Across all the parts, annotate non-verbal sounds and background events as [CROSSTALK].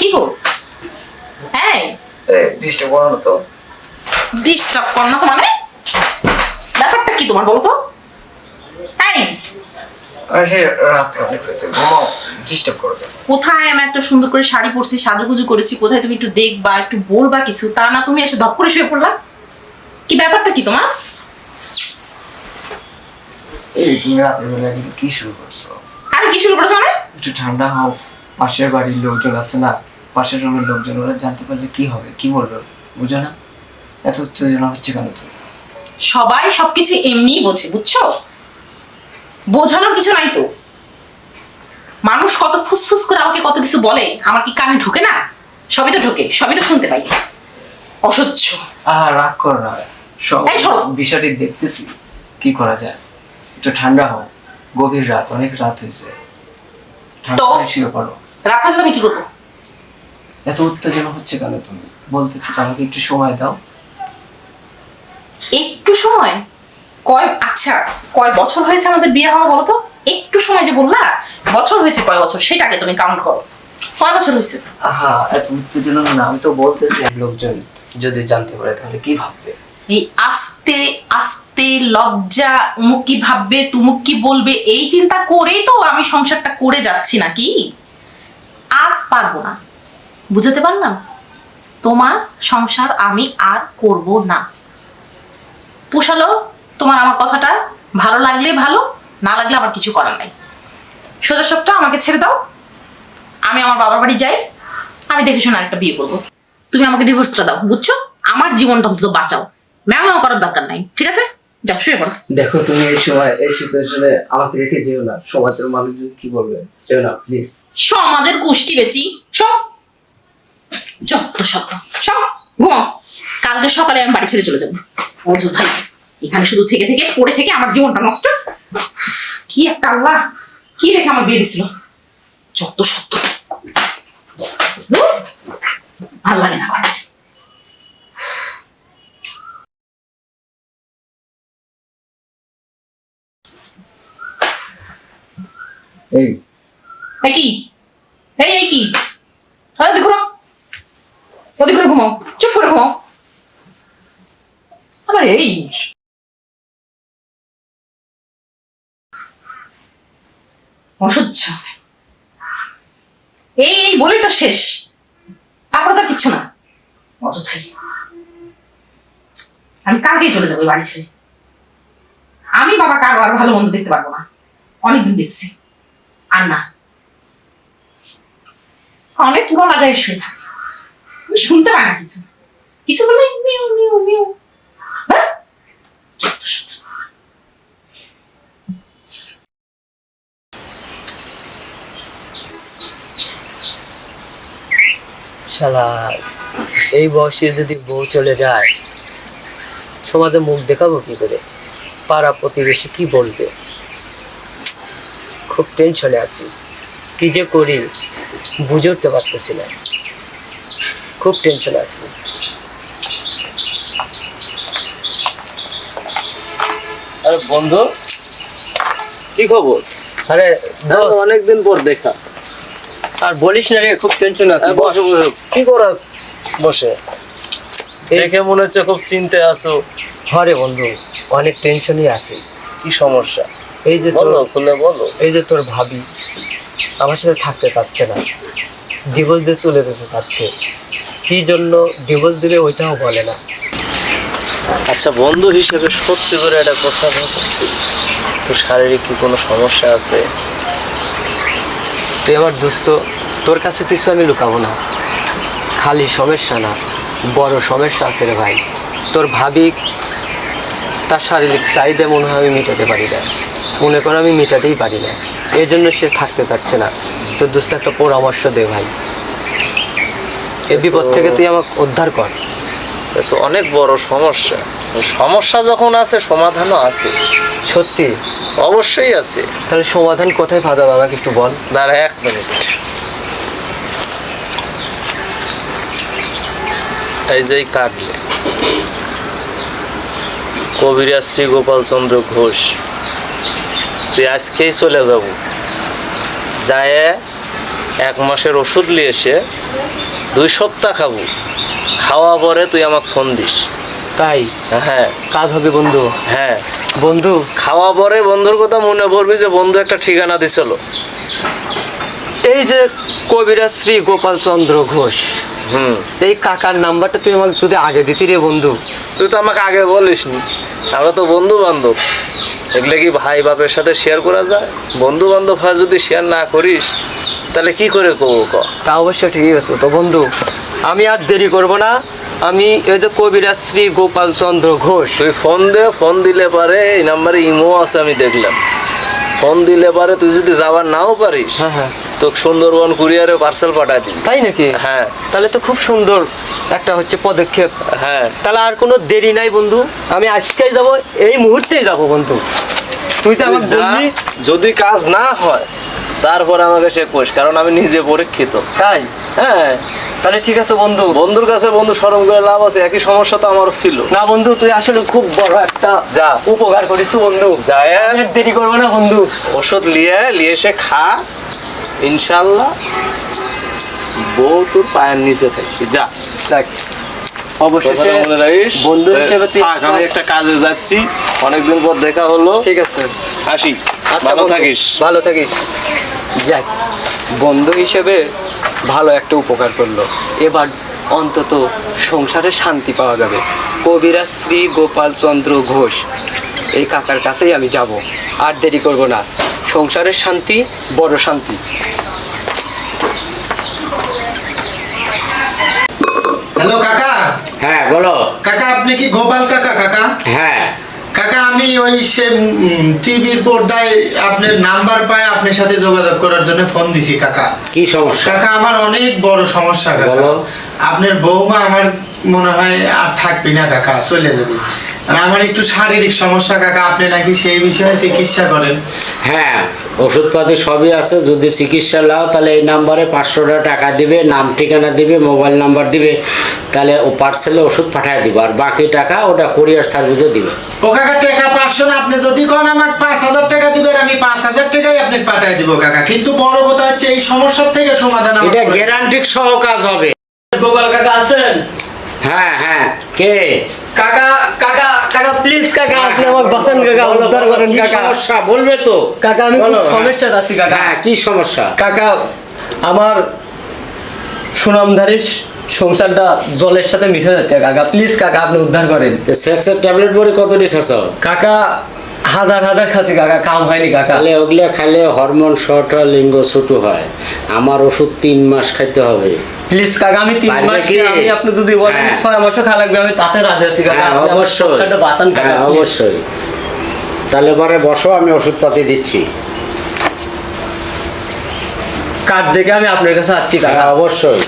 কি গো? এই। ডিস্টার্ব করো তো। ডিস্টার্ব কর না তো মানে? ব্যাপারটা কি তোমার বলো তো। এই। আরে রাত অনেক হয়েছে। ঘুমাও ডিস্টার্ব করো কোথায় আমি একটা সুন্দর করে শাড়ি পরছি সাজুগুজু করেছি কোথায় তুমি একটু দেখবা একটু বলবা কিছু তা না তুমি এসে ধপ করে শুয়ে পড়লা? কি ব্যাপারটা কি তোমার? এই তুমি রাতের বেলা কি শুরু করছ? আর কি শুরু করেছ মানে? একটু ঠান্ডা হও পাশের বাড়ির লোকজন আছে না পাশের রুমের লোকজন ওরা জানতে পারলে কি হবে কি বলবে? বুঝো না? এত উত্তেজনা হচ্ছে কেন সবাই সবকিছু এমনি বোঝে বুঝছ? বোঝানোর কিছু নাই তো। মানুষ কত ফুসফুস করে আমাকে কত কিছু বলে আমার কি কানে ঢোকে না? সবই তো ঢোকে সবই তো শুনতে পাই। অসহ্য। আহ রাগ কর না। সব। বিষয়টি দেখতেছি। কি করা যায়? একটু ঠান্ডা হও। গভীর রাত অনেক রাত হয়েছে। ঠান্ডা শুয়ে পড়ো। রাখা আমি কি করব? এত উত্তেজনা হচ্ছে কেন তুমি? বলতেছি আমাকে একটু সময় দাও। একটু সময়? কয় আচ্ছা কয় বছর হয়েছে আমাদের বিয়ে হওয়া বলো তো? একটু সময় যে বললা বছর হয়েছে কয় বছর সেটাকে তুমি কাউন্ট করো। কয় বছর হয়েছে? আহা এত উত্তেজনা না আমি তো বলতেছি লোকজন যদি জানতে পারে তাহলে কি ভাববে? এই আস্তে আস্তে লজ্জা উমুক কি ভাববে তুমুক কি বলবে এই চিন্তা করেই তো আমি সংসারটা করে যাচ্ছি নাকি? আর পারব না। বুঝতে পারলাম? তোমার সংসার আমি আর করব না। পোষালো তোমার আমার কথাটা ভালো লাগলে ভালো না লাগলে আবার কিছু করার নাই। সোজা সবটা আমাকে ছেড়ে দাও। আমি আমার বাবার বাড়ি যাই আমি দেখে শুনে আরেকটা বিয়ে করব। তুমি আমাকে ডিভোর্সটা দাও বুঝছ? আমার জীবনটা অন্তত বাঁচাও। ম্যামও করার দরকার নাই ঠিক আছে? যাও শুয়ে পড়ো। দেখো তুমি এই সময় এই সিচুয়েশনে আমাকে রেখে যেও না। সমাজের মানুষজন কি বলবে? যেও না প্লিজ সমাজের গোষ্ঠী বেচি সব যত সব সব ঘুমাও। কালকে সকালে আমি বাড়ি ছেড়ে চলে যাব। অযথাই এখানে শুধু থেকে থেকে পড়ে থেকে আমার জীবনটা নষ্ট। কি একটা আল্লাহ। কি রেখে আমার বিয়ে দিছিল? যত সত্য। ভালো লাগে না। এই। কি? এই কি? হ্যাঁ দেখো ওদিক করে ঘুমাও, চুপ করে ঘুমাও। আবার এই অসহ্য। এই এই, বলেই তো শেষ। তারপরে তো আর কিচ্ছু না। অযথাই আমি কালকেই চলে যাব বাড়ি ছেড়ে। আমি বাবা কারও আর ভালো মন্দ দেখতে পারব না। অনেকদিন দেখছি। আর না। অনেক পুরো লাগায় শুয়ে থাকে। আমি শুনতে পায় না কিছু। কিছু বলে মিউ মিউ মিউ। হ্যাঁ? শালা, এই বয়সে যদি বউ চলে যায়, সমাজে মুখ দেখাবো কি করে? পাড়া প্রতিবেশী কি বলবে? খুব টেনশনে আছি। কি যে করি, বুঝে উঠতে পারতেছি না। খুব টেনশন আছি। আরে বন্ধু কি খবর? আরে অনেকদিন পর দেখা। আর বলিস না রে খুব টেনশন আছি আরে বসো, বসো। কি করা বসে? দেখে মনে হচ্ছে খুব চিন্তায় আছো। ঘরে বন্ধু অনেক টেনশনই আছি। কি সমস্যা? এই যে তোর বলো খুলে বলো। এই যে তোর ভাবি আমার সাথে থাকতে চাচ্ছে না। ডিভোর্স দিয়ে চলে যেতে চাচ্ছে। কি জন্য ডিভোর্স দিবে ওইটাও বলে না। আচ্ছা বন্ধু হিসেবে সত্যি করে একটা কথা বলো। তো শারীরিক কি কোনো সমস্যা আছে? তুই আমার দুস্থ তোর কাছে কিছু আমি লুকাবো না। খালি সমস্যা না বড় সমস্যা আছে রে ভাই। তোর ভাবি তার শারীরিক চাহিদা মনে হয় আমি মেটাতে পারি না। মনে করো আমি মেটাতেই পারি না। এই জন্য সে থাকতে চাচ্ছে না। তোর দুস্থ একটা পরামর্শ দে ভাই। এ বিপদ থেকে তুই আমাকে উদ্ধার কর। তো অনেক বড় সমস্যা। সমস্যা যখন আছে সমাধানও আছে। সত্যি? অবশ্যই আছে। তাহলে সমাধান কোথায় পাওয়া যাবে আমাকে একটু বল। দাঁড়া এক মিনিট। এই যে কাটলে কবিরাজ শ্রী গোপাল চন্দ্র ঘোষ তুই আজকেই চলে যাব। যায় এক মাসের ওষুধ নিয়ে এসে দুই সপ্তাহ খাব। খাওয়া পরে তুই আমাকে ফোন দিস। তাই? হ্যাঁ। কাজ হবে বন্ধু। হ্যাঁ। বন্ধু? খাওয়া পরে বন্ধুর কথা মনে পড়বে যে বন্ধু একটা ঠিকানা দিছিল। এই যে কবিরাজ শ্রী গোপালচন্দ্র ঘোষ। হুম। এই কাকার নাম্বারটা তুই আমাকে যদি আগে দিতি রে বন্ধু। তুই তো আমাকে আগে বলিস নি আমরা তো বন্ধু বান্ধব এগুলো কি ভাই বাপের সাথে শেয়ার করা যায়? বন্ধু বান্ধব হয় যদি শেয়ার না করিস তাহলে কি করে করব ক? তা অবশ্য ঠিকই আছে তো বন্ধু আমি আর দেরি করব না। আমি এই যে কবিরাজ শ্রী গোপাল চন্দ্র ঘোষ। তুই ফোন দে ফোন দিলে পারে এই নাম্বারে ইমো আছে আমি দেখলাম। ফোন দিলে পারে তুই যদি যাবার নাও পারিস হ্যাঁ হ্যাঁ। তোকে সুন্দরবন কুরিয়ারে পার্সেল পাঠাই দিবি তাই নাকি? হ্যাঁ। তাহলে তো খুব সুন্দর একটা হচ্ছে পদক্ষেপ। হ্যাঁ। তাহলে আর কোনো দেরি নাই বন্ধু। আমি আজকেই যাব এই মুহূর্তেই যাব বন্ধু। তুই তো আমাকে যা, বললি। যদি কাজ না হয় তারপর আমাকে সে কোষ কারণ আমি নিজে পরীক্ষিত। তাই? হ্যাঁ। তাহলে ঠিক আছে বন্ধু। বন্ধুর কাছে বন্ধু সরম করে লাভ আছে একই সমস্যা তো আমারও ছিল। না বন্ধু তুই আসলে খুব বড় একটা যা। উপকার করিস বন্ধু। আমি দেরি করব না বন্ধু। ওষুধ নিয়ে নিয়ে সে খা। ইনশাল্লাহ বউ তোর পায়ের নিচে থাকবি যা। দেখ অবশেষে কথাটা রাখিস? বন্ধু হিসেবে আমি একটা কাজে যাচ্ছি। অনেকদিন পর দেখা হলো। ঠিক আছে। আসি। আচ্ছা ভালো থাকিস। ভালো থাকিস। যাক বন্ধু হিসেবে ভালো একটা উপকার করল। এবার অন্তত সংসারে শান্তি পাওয়া যাবে। কবিরাজ শ্রী গোপাল চন্দ্র ঘোষ। এই কাকার কাছেই আমি যাব। আর দেরি করব না। সংসারের শান্তি বড় শান্তি। হ্যালো কাকা। হ্যাঁ বলো। কাকা আপনি কি গোপাল কাকা কাকা? হ্যাঁ। কাকা আমি ওই সে টিভির পর্দায় আপনার নাম্বার পায় আপনার সাথে যোগাযোগ করার জন্য ফোন দিছি কাকা। কি সমস্যা? কাকা আমার অনেক বড় সমস্যা কাকা। বলো। আপনার বৌমা আমার মনে হয় আর থাকবি না কাকা। চলে যাবে। আমার একটু শারীরিক সমস্যা কাকা আপনি নাকি সেই বিষয়ে চিকিৎসা করেন? হ্যাঁ ওষুধপাতি সবই আছে। যদি চিকিৎসা লাও তাহলে এই নাম্বারে পাঁচশোটা টাকা দিবে নাম ঠিকানা দিবে মোবাইল নাম্বার দিবে তাহলে ও পার্সেলে ওষুধ পাঠিয়ে দিবে। আর বাকি টাকা ওটা কোরিয়ার সার্ভিসে দিবে। ও কাকা টাকা পাঁচশো না আপনি যদি কোন আমাকে পাঁচ হাজার টাকা দিবেন আমি পাঁচ হাজার টাকাই আপনাকে পাঠিয়ে দিব কাকা। কিন্তু বড় কথা হচ্ছে এই সমস্যার থেকে সমাধান এটা গ্যারান্টিক সহ কাজ হবে। গোপাল কাকা আছেন? হ্যাঁ হ্যাঁ। কে? কাকা কাকা কাকা প্লিজ কাকা আপনি আমাকে বাঁচান কাকা উদ্ধার করেন কাকা। সমস্যা? বলবে তো। কাকা আমি খুব হ্যাঁ। আছি কাকা। হ্যাঁ কি সমস্যা? কাকা আমার সুনামধারী সংসারটা জলের সাথে মিশে যাচ্ছে কাকা। প্লিজ কাকা আপনি উদ্ধার করেন। সেক্সের ট্যাবলেট পরে কত খাচ্ছ কাকা হাজার হাজার খাচ্ছি কাকা। কাম হয়নি কাকা। তাহলে ওগুলো খাইলে হরমোন শর্ট লিঙ্গ ছোট হয়। আমার ওষুধ তিন মাস খাইতে হবে। প্লিজ কাকা আমি তিন মাস কি? আমি আপনি যদি বলেন হ্যাঁ। ছয় মাসও খা লাগবে আমি তাতে রাজি আছি কাকা। হ্যাঁ অবশ্যই। সেটা বাঁচান কাকা হ্যাঁ অবশ্যই। তাহলে পরে বসো আমি ওষুধপাতি দিচ্ছি। কার্ড দেখে আমি আপনার কাছে আসছি কাকা। অবশ্যই।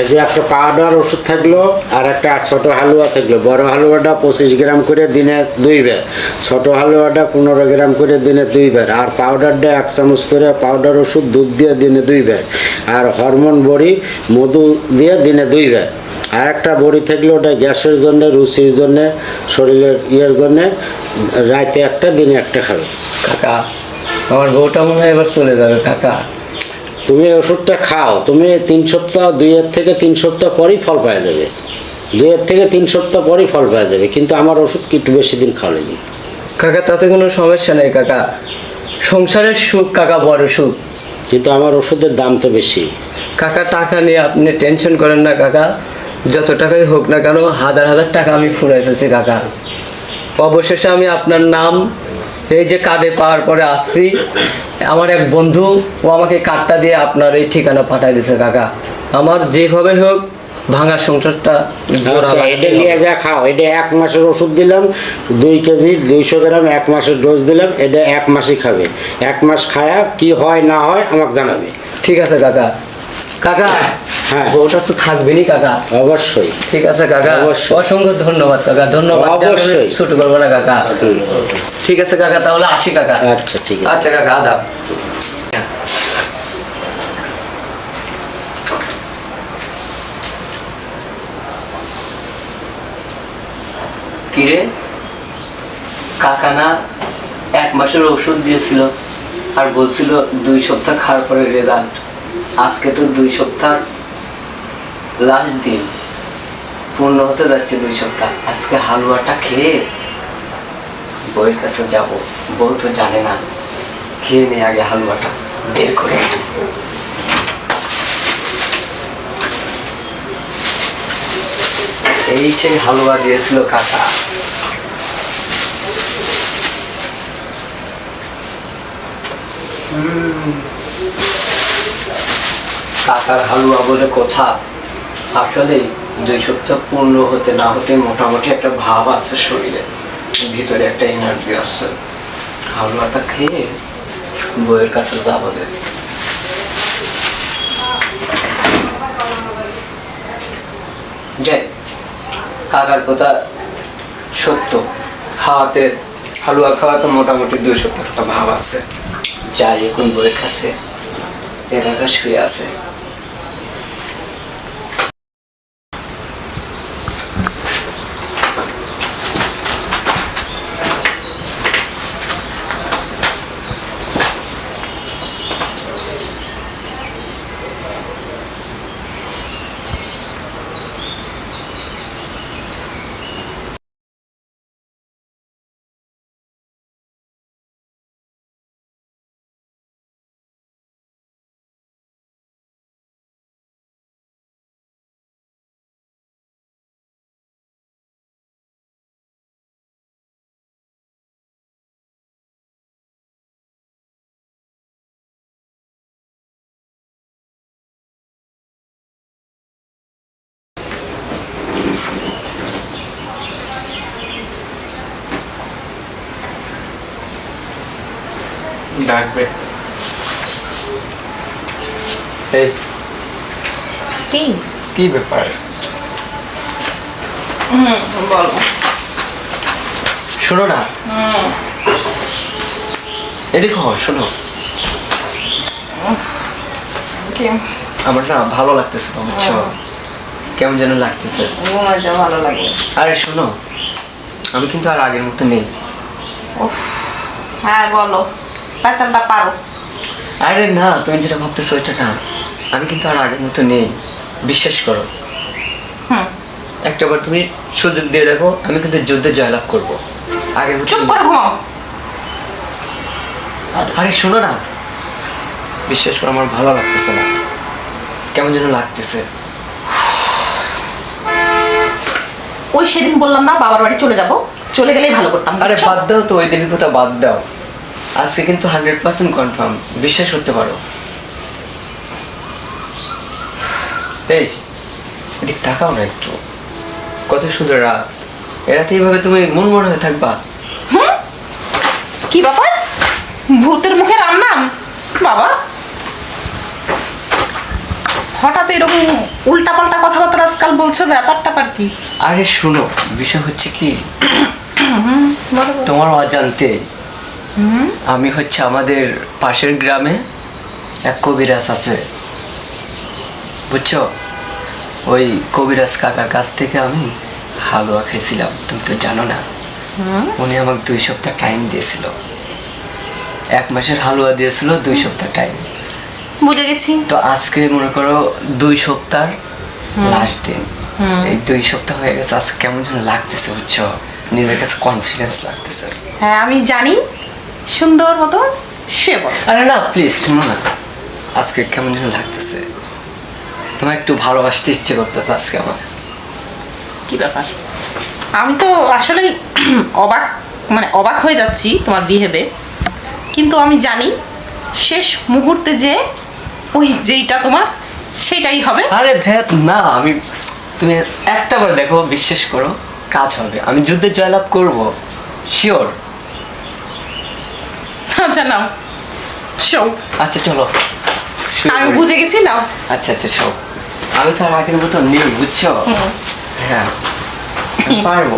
এই যে একটা পাউডার ওষুধ থাকল আর একটা ছোট হালুয়া থাকল। বড় হালুয়াটা পঁচিশ গ্রাম করে দিনে দুই বের। ছোট হালুয়াটা পনেরো গ্রাম করে দিনে দুই বের। আর পাউডারটা এক চামচ করে পাউডার ওষুধ, দুধ দিয়ে দিনে দুই বের। আর হরমোন বড়ি, মধু দিয়ে দিনে দুই বের। আর একটা বড়ি থাকলে ওটা গ্যাসের জন্য, রুচির জন্য, শরীরের ইয়ের জন্য রাতে একটা, দিনে একটা খাবে। কাকা, আমার বউটা মনে হয় এবার চলে যাবে, কাকা। তুমি ওষুধটা খাও তুমি তিন সপ্তাহ দুইয়ের থেকে তিন সপ্তাহ পরেই ফল পাওয়া যাবে। দুইয়ের থেকে তিন সপ্তাহ পরেই ফল পাওয়া যাবে কিন্তু আমার ওষুধ কি একটু বেশি দিন খাওয়ালেনি কাকা তাতে কোনো সমস্যা নেই কাকা। সংসারের সুখ কাকা বড় সুখ। কিন্তু আমার ওষুধের দাম তো বেশি। কাকা টাকা নিয়ে আপনি টেনশন করেন না কাকা। যত টাকাই হোক না কেন হাজার হাজার টাকা আমি ফুরাই ফেলছি কাকা। অবশেষে আমি আপনার নাম এই যে কার্ডে পাওয়ার পরে আসছি। আমার এক বন্ধু ও আমাকে কার্ডটা দিয়ে আপনার এই ঠিকানা পাঠাই দিয়েছে কাকা। আমার যেভাবে হোক ভাঙা সংসারটা আচ্ছা এটা নিয়ে যা খাও এটা এক মাসের ওষুধ দিলাম দুই কেজি দুইশো গ্রাম এক মাসের ডোজ দিলাম এটা এক মাসই খাবে। এক মাস খায়া কি হয় না হয় আমাকে জানাবে। ঠিক আছে কাকা। কাকা হ্যাঁ। বউটা তো থাকবেনই কাকা। অবশ্যই। ঠিক আছে কাকা অসংখ্য ধন্যবাদ কাকা ধন্যবাদ অবশ্যই। ছোট করব না কাকা। ঠিক আছে কাকা তাহলে আসি কাকা। আচ্ছা ঠিক আছে। আচ্ছা কাকা আদাব। কিরে? কাকা না এক মাসের ওষুধ দিয়েছিল আর বলছিল দুই সপ্তাহ খাওয়ার পরে রেজাল্ট। আজকে তো দুই সপ্তাহ লাস্ট দিন। পূর্ণ হতে যাচ্ছে দুই সপ্তাহ। আজকে হালুয়াটা খেয়ে বইয়ের কাছে যাব। বউ তো জানে না। খেয়ে নে আগে হালুয়াটা। বের করে এই সেই হালুয়া দিয়েছিল কাকা। কাকার হালুয়া বলে কথা। আসলে দুই সপ্তাহ পূর্ণ হতে না হতে মোটামুটি একটা ভাব আসছে শরীরে। ভিতরে একটা এনার্জি আসছে হালুয়াটা খেয়ে বইয়ের কাছে যাব যাই, কাকার কথা সত্য। খাওয়াতে, হালুয়া খাওয়াতে মোটামুটি দুই সপ্তাহ একটা ভাব আসছে যাই, এখন বইয়ের কাছে। কাকা শুয়ে আছে। ডাকবে। এই কি? কি ব্যাপার? বলো। শোনো না। এদিকে শোনো। আমার না ভালো লাগতেছে না বুঝছ কেমন যেন লাগতেছে। ভালো লাগে। আরে শোনো। আমি কিন্তু আর আগের মতো নেই। হ্যাঁ বলো। পেঁচালটা পারো আরে না তুমি যেটা ভাবতেছো ওইটা না। আমি কিন্তু আর আগের মতো নেই। বিশ্বাস করো। হুম। একটাবার তুমি সুযোগ দিয়ে দেখো আমি কিন্তু যুদ্ধে জয়লাভ করব। আগের মতো চুপ করে ঘুমাও। আরে শোনো না। বিশ্বাস করো আমার ভালো লাগতেছে না। কেমন যেন লাগতেছে। ওই সেদিন বললাম না বাবার বাড়ি চলে যাব। চলে গেলেই ভালো করতাম। আরে বাদ দাও তো ওই দিনের কথা বাদ দাও। আজকে কিন্তু হান্ড্রেড পার্সেন্ট কনফার্ম বিশ্বাস করতে পারো। এই এদিক তাকাও না একটু। কত সুন্দর রাত। এরাতে এইভাবে তুমি মনমন হয়ে থাকবা? কি ব্যাপার? ভূতের মুখে রাম নাম বাবা। হঠাৎ এরকম উল্টা পাল্টা কথাবার্তা আজকাল বলছো ব্যাপারটা পার কি? আরে শোনো বিষয় হচ্ছে কি। তোমার অজান্তে আমি হচ্ছে আমাদের পাশের গ্রামে এক কবিরাজ আছে। বুঝছ? ওই কবিরাজ কাকার কাছ থেকে আমি হালুয়া খেয়েছিলাম তুমি তো জানো না। উনি আমাকে দুই সপ্তাহ টাইম দিয়েছিল। এক মাসের হালুয়া দিয়েছিল দুই সপ্তাহ টাইম বুঝে গেছি। তো আজকে মনে করো দুই সপ্তাহ লাস্ট দিন। এই দুই সপ্তাহ হয়ে গেছে আজকে কেমন যেন লাগতেছে বুঝছ? নিজের কাছে কনফিডেন্স লাগতেছে। হ্যাঁ আমি জানি। সুন্দর মতো শুয়ে পড়ো। আরে না প্লিজ শোনো না। আজকে কেমন যেন লাগতেছে। তোমার একটু ভালোবাসতে ইচ্ছে করতেছে আজকে আমার। কি ব্যাপার? আমি তো আসলে [CLEARS THROAT] অবাক মানে অবাক হয়ে যাচ্ছি তোমার বিহেভে কিন্তু আমি জানি শেষ মুহূর্তে যে ওই যেইটা তোমার সেটাই হবে। আরে ভ্যাত না আমি তুমি একটা বার দেখো বিশ্বাস করো কাজ হবে। আমি যুদ্ধে জয়লাভ করব শিওর আচ্ছা নাও। শো আচ্ছা চলো। আমি বুঝে গেছি নাও। আচ্ছা আচ্ছা সব আমি তো আগের মতো নেই বুঝছ? হ্যাঁ। পারব।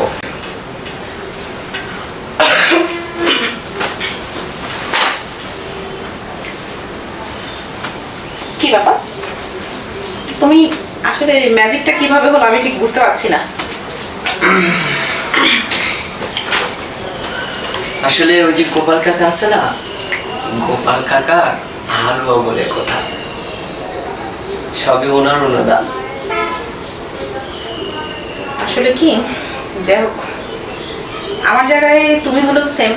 কি ব্যাপার? তুমি আসলে ম্যাজিকটা কীভাবে হলো আমি ঠিক বুঝতে পারছি না। আসলে ওই যে গোপাল কাকা আছে না? গোপাল কাকা হালুয়া বলে কথা। সবই ওনার অনুদান আসলে কি? যাই হোক, আমার জায়গায় তুমি হলো সেম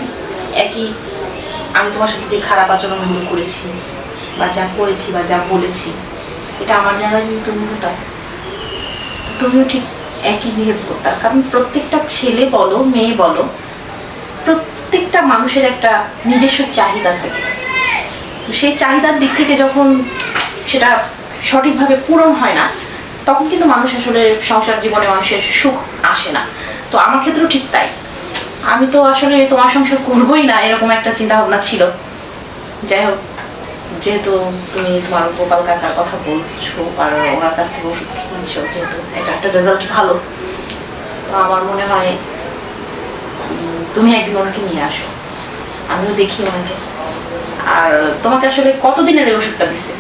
একই। আমি তোমার সাথে যে খারাপ আচরণ করেছি, বা যা করেছি, বা যা বলেছি, এটা আমার জায়গায় যদি তুমি হতাম তুমিও ঠিক একই বিহেভ করতাম কারণ প্রত্যেকটা ছেলে বলো, মেয়ে বলো প্রত্যেকটা মানুষের একটা নিজস্ব চাহিদা থাকে। সেই চাহিদার দিক থেকে যখন সেটা সঠিকভাবে পূরণ হয় না, তখন কিন্তু মানুষ আসলে সংসার জীবনে মানুষের সুখ আসে না। তো আমার ক্ষেত্রেও ঠিক তাই। আমি তো আসলে তোমার সংসার করবোই না, এরকম একটা চিন্তা ভাবনা ছিল। যাই হোক, যেহেতু তুমি তোমার গোপাল কাকার কথা বলছো আর ওনার কাছ থেকে ওষুধ কিনছো, যেহেতু এটা একটা রেজাল্ট ভালো, তো আমার মনে হয় তুমি একদিন ওনাকে নিয়ে আসো। আমিও দেখি ওনাকে। আর তোমাকে আসলে কতদিনের এই ওষুধটা দিছে?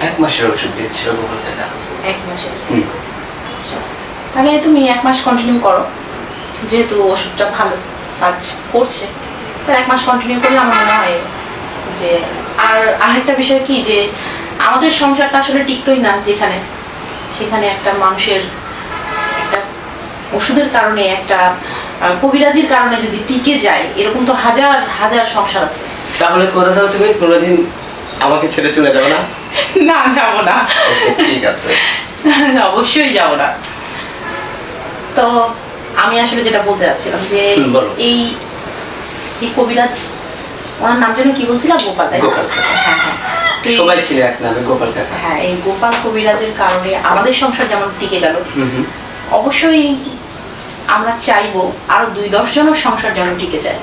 এক মাসের ওষুধ গোপাল কাকা এক মাসে হুম। আচ্ছা। তাহলে তুমি এক মাস কন্টিনিউ করো। যেহেতু ওষুধটা ভালো কাজ করছে। তাহলে এক মাস কন্টিনিউ করলে আমার মনে হয় যে আর আরেকটা বিষয় কি যে আমাদের সংসারটা আসলে টিকতোই না যেখানে। সেখানে একটা মানুষের একটা ওষুধের কারণে একটা কবিরাজির কারণে যদি টিকে যায় এরকম তো হাজার হাজার সংসার আছে। তাহলে কোথা যাও তুমি কোনোদিন আমাকে ছেড়ে চলে যাবে না? না যাব না। ঠিক আছে। [LAUGHS] অবশ্যই যাব না। তো আমি আসলে যেটা বলতে যাচ্ছিলাম যে এই এই কবিরাজ ওনার নাম যেন কি বলছিলাম? গোপাল তাই। হ্যাঁ হ্যাঁ। তো এই- সবাই ছিল এক নামে গোপাল কাকা। হ্যাঁ এই গোপাল কবিরাজের কারণে আমাদের সংসার যেমন টিকে গেল। অবশ্যই আমরা চাইব আরও দুই দশ জনের সংসার যেন টিকে যায়।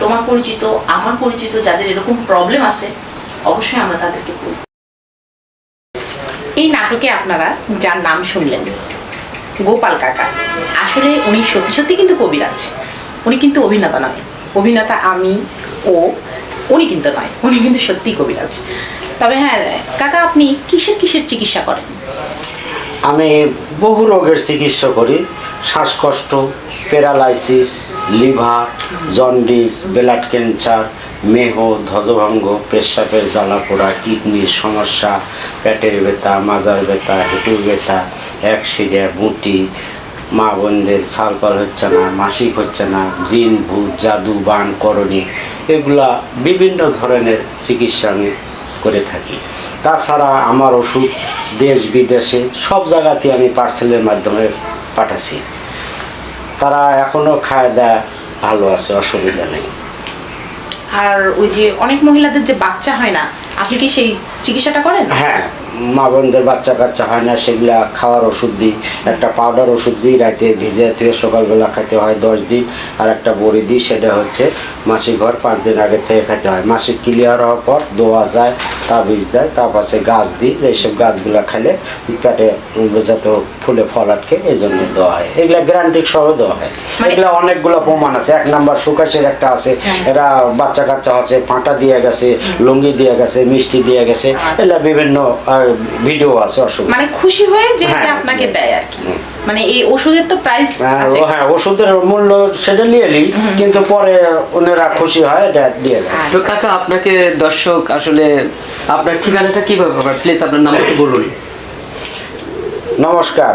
তোমার পরিচিত, আমার পরিচিত যাদের এরকম প্রবলেম আছে, অবশ্যই আমরা তাদেরকে বলব। এই নাটকে আপনারা যার নাম শুনলেন, গোপাল কাকা। আসলে উনি সত্যি সত্যি কিন্তু কবিরাজ। উনি কিন্তু অভিনেতা নয় অভিনেতা আমি, ও, উনি কিন্তু নয়। উনি কিন্তু সত্যি কবিরাজ। তবে হ্যাঁ কাকা, আপনি কিসের কিসের চিকিৎসা করেন? আমি বহু রোগের চিকিৎসা করি। শ্বাসকষ্ট, paralysis, liver, jaundice, blood cancer, মেহ, ধ্বজভঙ্গ জ্বালা পোড়া, কিডনির সমস্যা, পেটের ব্যথা, মাজার ব্যথা হেঁটুর ব্যথা একশিরিয়া বুটি, মা বোনদের সালপাল হচ্ছে না, মাসিক হচ্ছে না, জিন, ভূত, জাদু, বান, করণী, এগুলা বিভিন্ন ধরনের চিকিৎসা আমি করে থাকি। তাছাড়া আমার ওষুধ দেশ বিদেশে সব জায়গাতে আমি পার্সেলের মাধ্যমে পাঠাচ্ছি তারা এখনও খায় দেয় ভালো আছে অসুবিধা নেই। আর ওই যে অনেক মহিলাদের যে বাচ্চা হয় না আপনি কি সেই চিকিৎসাটা করেন? হ্যাঁ মা বোনদের বাচ্চা কাচ্চা হয় না সেগুলা খাওয়ার ওষুধ দিই একটা পাউডার ওষুধ দিই রাতে ভিজে থেকে সকালবেলা খেতে হয় দশ দিন আর একটা বড়ি দিই সেটা হচ্ছে মাসিক ঘর পাঁচ দিন আগে থেকে খেতে হয়। মাসিক ক্লিয়ার হওয়ার পর দোয়া যায় তা বীজ দেয় তার পাশে গাছ দিই এইসব গাছগুলা খেলে পেটে যাতে ফুলে ফল আটকে এই জন্য দেওয়া হয়। এগুলা গ্যারান্টিক সহ দেওয়া হয়। মানে- এগুলা অনেকগুলো প্রমাণ আছে। এক নাম্বার সুকাশের একটা আছে। হ্যাঁ। এরা বাচ্চা কাচ্চা আছে পাঁটা দিয়ে গেছে লুঙ্গি দিয়ে গেছে মিষ্টি দিয়ে গেছে। আচ্ছা। এগুলা বিভিন্ন ভিডিও আছে অসুবিধা মানে খুশি হয়ে যে হ্যাঁ। আপনাকে দেয় আর কি। মানে এই ওষুধের তো প্রাইস হ্যাঁ, আছে। হ্যাঁ ওষুধের মূল্য সেটা নিয়ে নিই কিন্তু পরে ওনারা খুশি হয় এটা দিয়ে দেয়। আচ্ছা। তো কাকা আপনাকে দর্শক আসলে আপনার ঠিকানাটা কীভাবে পাবে প্লিজ আপনার নামটা বলুন। নমস্কার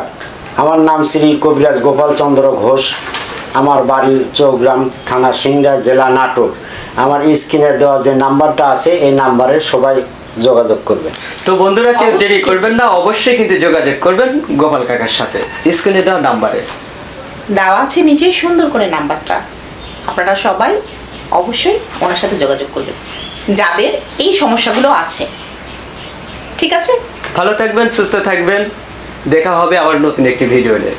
আমার নাম শ্রী কবিরাজ গোপাল চন্দ্র ঘোষ। আমার বাড়ি চৌগ্রাম থানা সিংড়া জেলা নাটোর। আমার স্ক্রিনে দেওয়া যে নাম্বারটা আছে এই নাম্বারে সবাই যোগাযোগ করবে। তো বন্ধুরা কেউ দেরি করবেন না অবশ্যই কিন্তু যোগাযোগ করবেন গোপাল কাকার সাথে। স্ক্রিনে দেওয়া নাম্বারে। দেওয়া আছে নিচে সুন্দর করে নাম্বারটা। আপনারা সবাই অবশ্যই ওনার সাথে যোগাযোগ করবেন যাদের এই সমস্যাগুলো আছে। ঠিক আছে? ভালো থাকবেন সুস্থ থাকবেন। দেখা হবে আবার নতুন একটি ভিডিওতে